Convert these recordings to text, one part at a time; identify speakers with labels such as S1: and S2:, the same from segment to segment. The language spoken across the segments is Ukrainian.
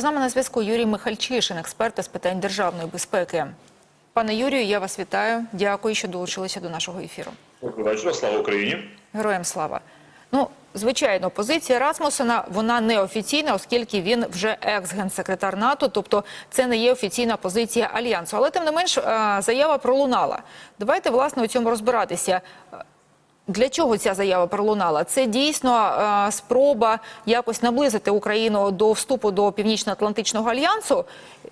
S1: З нами на зв'язку Юрій Михальчишин, експерт з питань державної безпеки. Пане Юрію, я вас вітаю. Дякую, що долучилися до нашого ефіру.
S2: Добрий вечір, слава Україні.
S1: Героям слава. Ну, звичайно, позиція Расмусена вона не офіційна, оскільки він вже екс-генсекретар НАТО, тобто це не є офіційна позиція альянсу. Але тим не менш, е, заява пролунала. Давайте власне у цьому розбиратися. Для чого ця заява пролунала? Це дійсно е, спроба якось наблизити Україну до вступу до Північно-Атлантичного альянсу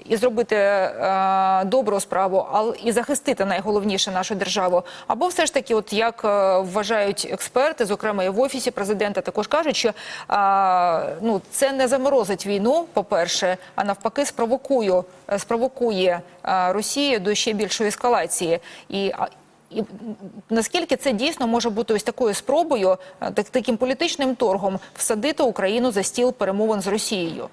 S1: і зробити е, добру справу, але і захистити найголовніше нашу державу. Або все ж таки, от як е, вважають експерти, зокрема і в офісі президента, також кажуть, що ну це не заморозить війну, по-перше, а навпаки, спровокує, спровокує Росію до ще більшої ескалації і. І наскільки це дійсно може бути ось такою спробою, е, так, таким політичним торгом всадити Україну за стіл перемовин з Росією?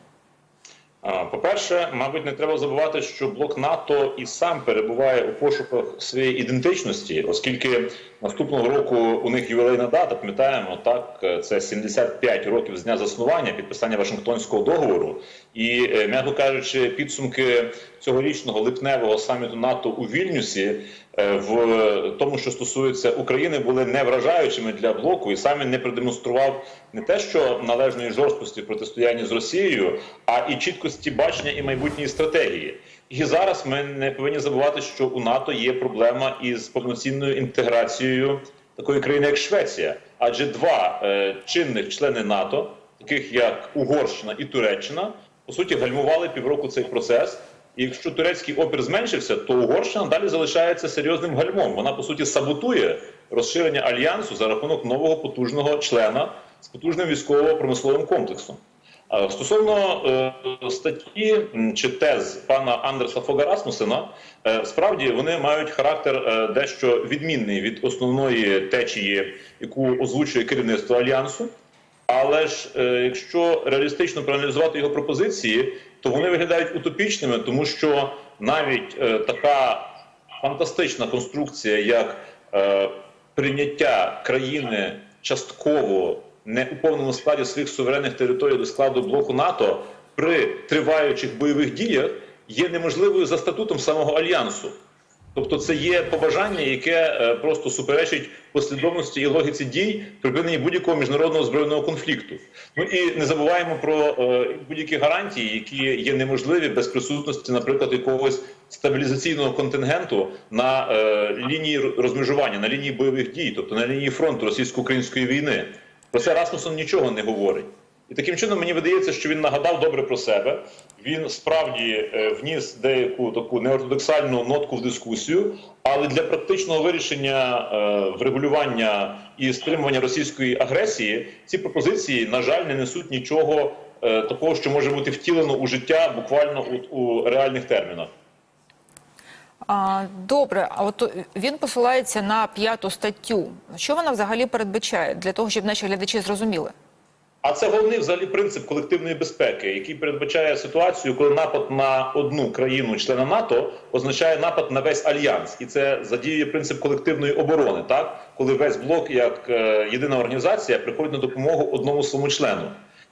S2: По-перше, мабуть, не треба забувати, що блок НАТО і сам перебуває у пошуках своєї ідентичності, оскільки наступного року у них ювілейна дата, пам'ятаємо, так це 75 років з дня заснування, підписання Вашингтонського договору. І, е, м'яко кажучи, підсумки цьогорічного липневого саміту НАТО у Вільнюсі е, в тому, що стосується України, були не вражаючими для блоку, і саме не продемонстрував не те, що належної жорсткості в протистоянні з Росією, а і чіткості бачення і майбутньої стратегії. І зараз ми не повинні забувати, що у НАТО є проблема із повноцінною інтеграцією такої країни, як Швеція, адже два е, чинних члени НАТО, таких як Угорщина і Туреччина, по суті гальмували півроку цей процес. І якщо турецький опір зменшився, то Угорщина далі залишається серйозним гальмом. Вона по суті саботує розширення альянсу за рахунок нового потужного члена з потужним військово-промисловим комплексом. Стосовно е, статті чи тез пана Андерса Фога Расмусена, е, справді вони мають характер е, дещо відмінний від основної течії, яку озвучує керівництво альянсу. Але ж е, якщо реалістично проаналізувати його пропозиції, то вони виглядають утопічними, тому що навіть е, така фантастична конструкція, як е, прийняття країни частково не у повному складі своїх суверенних територій до складу блоку НАТО при триваючих бойових діях, є неможливою за статутом самого альянсу. Тобто це є побажання, яке е, просто суперечить послідовності і логіці дій припинення будь-якого міжнародного збройного конфлікту. Ну і не забуваємо про е, будь-які гарантії, які є неможливі без присутності, наприклад, якогось стабілізаційного контингенту на е, лінії розмежування, на лінії бойових дій, тобто на лінії фронту російсько-української війни. Про це Расмусон нічого не говорить. І таким чином мені видається, що він нагадав добре про себе. Він справді е, вніс деяку таку неортодоксальну нотку в дискусію, але для практичного вирішення е, врегулювання і стримування російської агресії ці пропозиції, на жаль, не несуть нічого е, такого, що може бути втілено у життя буквально у, реальних термінах.
S1: Добре, а от він посилається на п'яту статтю. Що вона взагалі передбачає для того, щоб наші глядачі зрозуміли?
S2: А це головний взагалі принцип колективної безпеки, який передбачає ситуацію, коли напад на одну країну члена НАТО означає напад на весь альянс, і це задіює принцип колективної оборони, так коли весь блок як е, єдина організація приходить на допомогу одному своєму члену.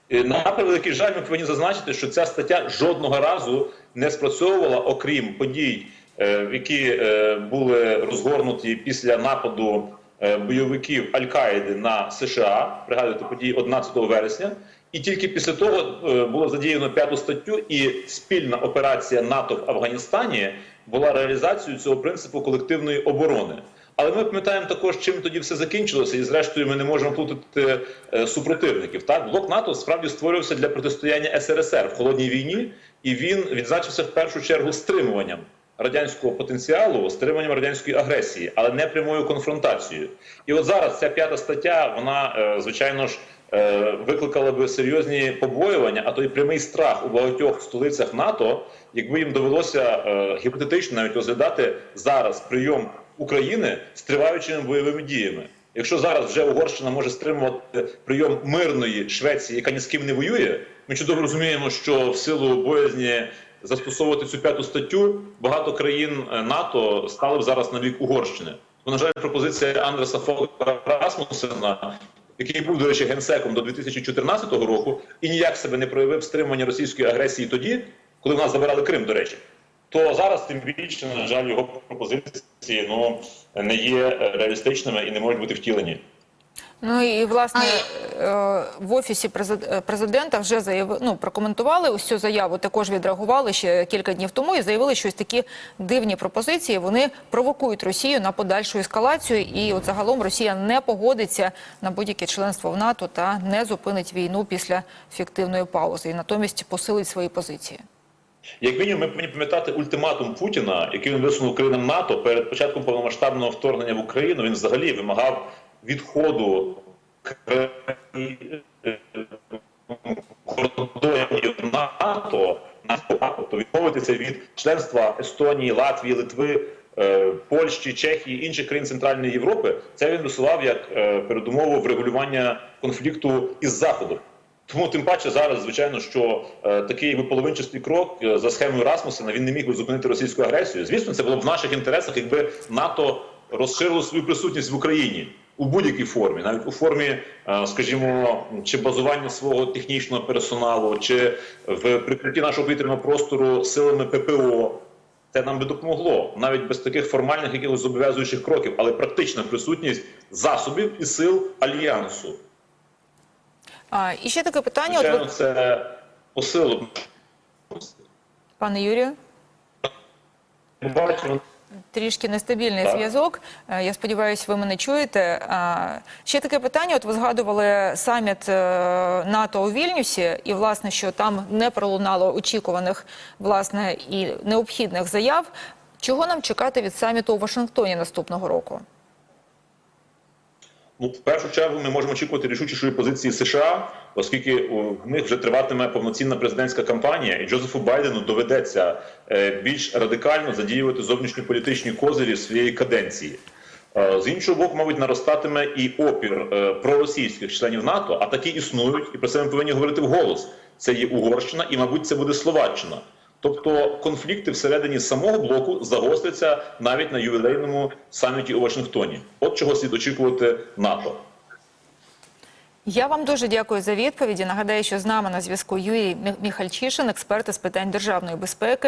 S2: І на превеликий жаль, ми повинні зазначити, що ця стаття жодного разу не спрацьовувала, окрім подій, е, які е, були розгорнуті після нападу бойовиків Аль-Каїди на США, пригадуєте події 11 вересня, і тільки після того е, було задіяно п'яту статтю, і спільна операція НАТО в Афганістані була реалізацією цього принципу колективної оборони. Але ми пам'ятаємо також, чим тоді все закінчилося, і зрештою ми не можемо плутати е, супротивників. Так, блок НАТО справді створювався для протистояння СРСР в холодній війні, і він відзначився в першу чергу стримуванням радянського потенціалу, стримуванням радянської агресії, але не прямою конфронтацією. І от зараз ця п'ята стаття, вона е, звичайно ж. е, Викликала би серйозні побоювання, а то й прямий страх у багатьох столицях НАТО, якби їм довелося е, гіпотетично навіть розглядати зараз прийом України з триваючими бойовими діями. Якщо зараз вже Угорщина може стримувати прийом мирної Швеції, яка ні з ким не воює, ми чудово розуміємо, що в силу боязні застосовувати цю п'яту статтю багато країн е, НАТО стали б зараз на бік Угорщини. Бо, на жаль, пропозиція Андреса Фога Расмусена який був, до речі, генсеком до 2014 року, і ніяк себе не проявив стримування російської агресії тоді, коли в нас забирали Крим, до речі, то зараз тим більше, на жаль, його пропозиції ну не є реалістичними і не можуть бути втілені.
S1: Ну і власне в офісі е, президента вже заяви, ну, прокоментували ось цю заяву. Також відреагували ще кілька днів тому і заявили, що ось такі дивні пропозиції вони провокують Росію на подальшу ескалацію. І от загалом Росія не погодиться на будь-яке членство в НАТО та не зупинить війну після фіктивної паузи, і натомість посилить свої позиції.
S2: Як мінімум, ми повинні пам'ятати ультиматум Путіна, який він висунув країнам НАТО перед початком повномасштабного вторгнення в Україну. Він взагалі вимагав відходу е, кордонів НАТО, НАТО, відмовитися від членства Естонії, Латвії, Литви. е, Польщі, Чехії, інших країн Центральної Європи, це він висував як е, передумову врегулювання конфлікту із Заходом. Тому тим паче зараз, звичайно, що е, такий якби, половинчастий крок е, за схемою Расмусена він не міг би зупинити російську агресію. Звісно, це було б в наших інтересах, якби НАТО розширило свою присутність в Україні у будь-якій формі, навіть у формі, е, скажімо, чи базування свого технічного персоналу, чи в прикритті нашого повітряного простору силами ППО. Це нам би допомогло навіть без таких формальних якихось зобов'язуючих кроків, але практична присутність засобів і сил альянсу.
S1: А, і ще таке питання,
S2: Звичайно,
S1: ви,
S2: це посилу.
S1: пане Юрію.
S2: Ми бачимо,
S1: Трішки нестабільний
S2: Так.
S1: зв'язок. Е, Я сподіваюся, ви мене чуєте. Ще таке питання. От ви згадували саміт е, НАТО у Вільнюсі, і власне, що там не пролунало очікуваних власне і необхідних заяв. Чого нам чекати від саміту у Вашингтоні наступного року?
S2: Ну в першу чергу ми можемо очікувати рішучішої позиції США, оскільки у- них вже триватиме повноцінна президентська кампанія, і Джозефу Байдену доведеться е, більш радикально задіювати зовнішньополітичні козирі своєї каденції. Е, З іншого боку, мабуть, наростатиме і опір е, проросійських членів НАТО, а такі існують, і про це ми повинні говорити вголос. Це є Угорщина, і, мабуть, це буде Словаччина. Тобто конфлікти всередині самого блоку загостряться навіть на ювілейному саміті у Вашингтоні. От чого слід очікувати НАТО.
S1: Я вам дуже дякую за відповіді. Нагадаю, що з нами на зв'язку Юрій Міхальчишин, експерт із питань державної безпеки.